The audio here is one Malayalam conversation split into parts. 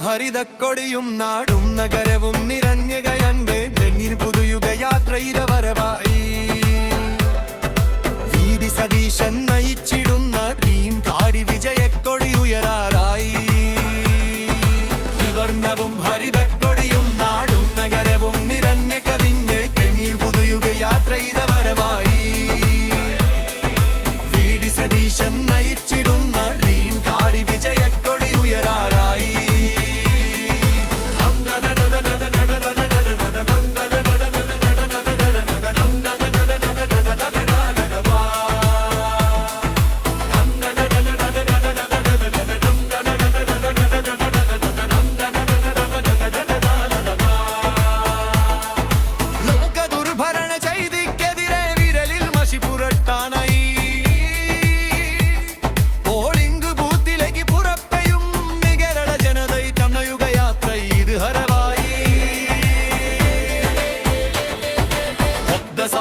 ഹരിതക്കൊടിയും നാടും നഗരവും നിറഞ്ഞുകയൻ സതീശം നയിച്ചിട.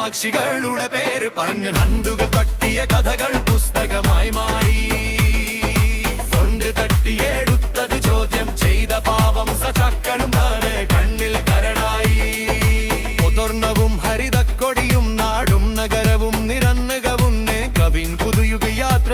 സാക്ഷികളുടെ പേര് പറഞ്ഞു നണ്ടുക തട്ടിയ കഥകൾ പുസ്തകമായി മാറി. കൊണ്ട് തട്ടിയെടുത്തത് ചോദ്യം ചെയ്ത പാവം സചക്കളും താന് കണ്ണിൽ കരടായി മുതിർന്നവും ഹരിതക്കൊടിയും നാടും നഗരവും നിരന്നകവും കവിൻ പുതുയുഗ യാത്ര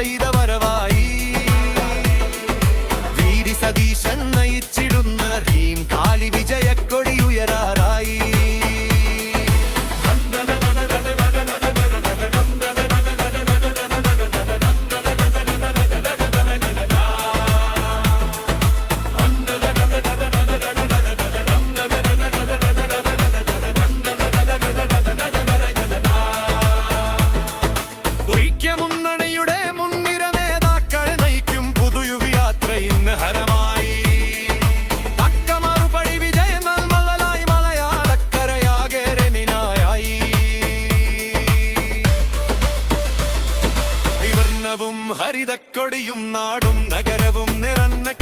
ഹരിതക്കൊടിയും നാടും നഗരവും നിറഞ്ഞ